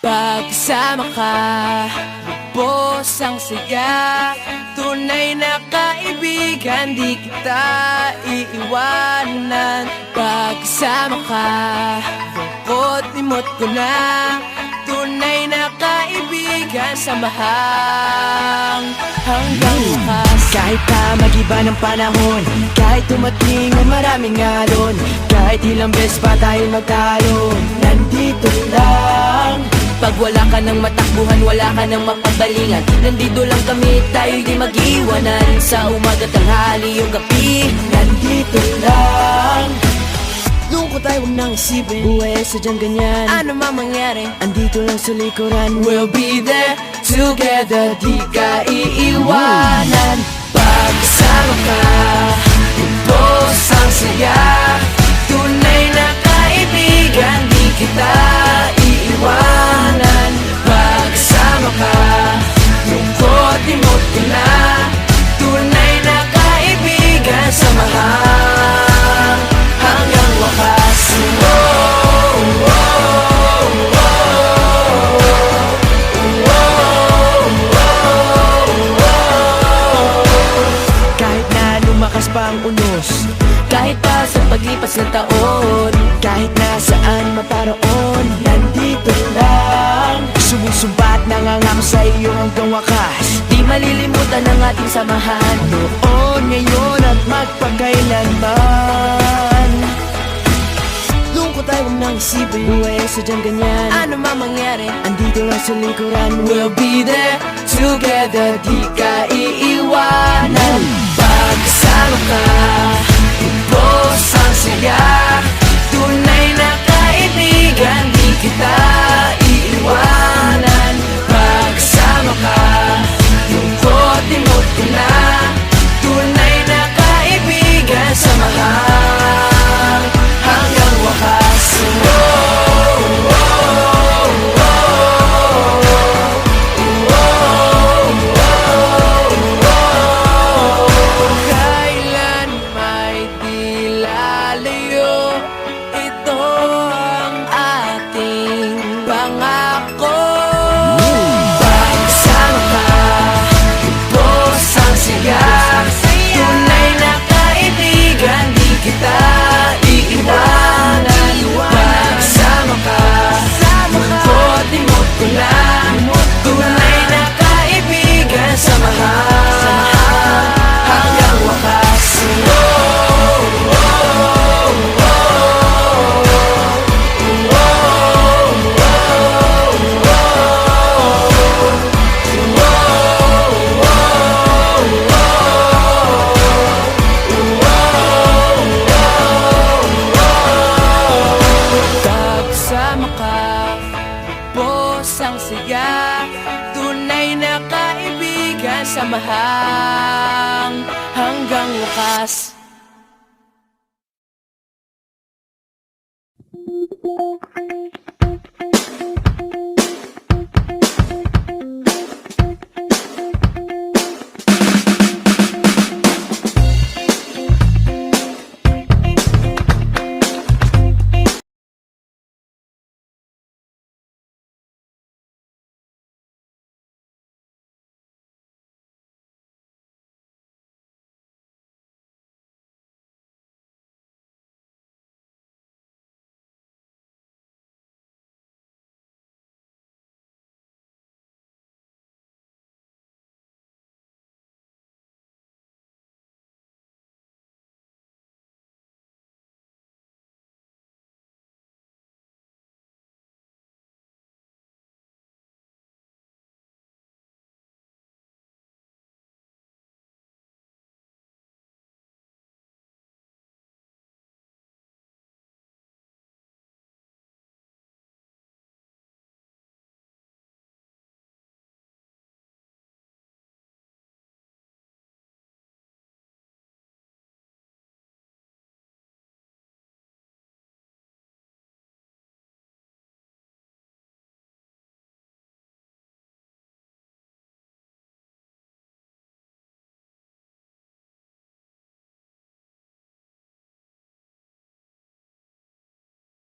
Pagkasama ka Lubos ang saya Tunay na kaibigan Di kita iiwanan. Pagkasama ka Lungkot limot ko na. Tunay na kaibigan Samahang hanggang wakas. Kahit pa magiba ng panahon Kahit tumating ang maraming alon Kahit ilang beses pa tayo magtalo Nandito lang Pag wala ka ng matakbuhan, wala ka ng mapagalingan. Nandito lang kami, tayo'y di mag-iwanan. Sa umaga, tanghali, yung gabi Nandito lang. Lungkot tayo huwag nang isipin Buhay ay sadyang ganyan. Ano man mangyari? Andito lang sa likuran We'll be there together. Di ka iiwanan. Pagkasama ka Lubos ang saya ko na. Tunay na kaibigan Samahan Hanggang wakas. Oh, Kahit na lumakas pa ang unos Kahit pa sa paglipas ng taon Kahit nasaan maparoon Nandito lang. Sumusumpa at nangangako sa iyo hanggang wakas malilimutan ang ating samahan. Noon, ngayon at magpakailanman. Lungkot tayo huwag nang isipin Buhay ay sadyang ganyan. Ano man mangyari Andito lang sa likuran We'll be there together Di ka iiwanan Lubos ang saya Tunay na kaibigan Samahang hanggang wakas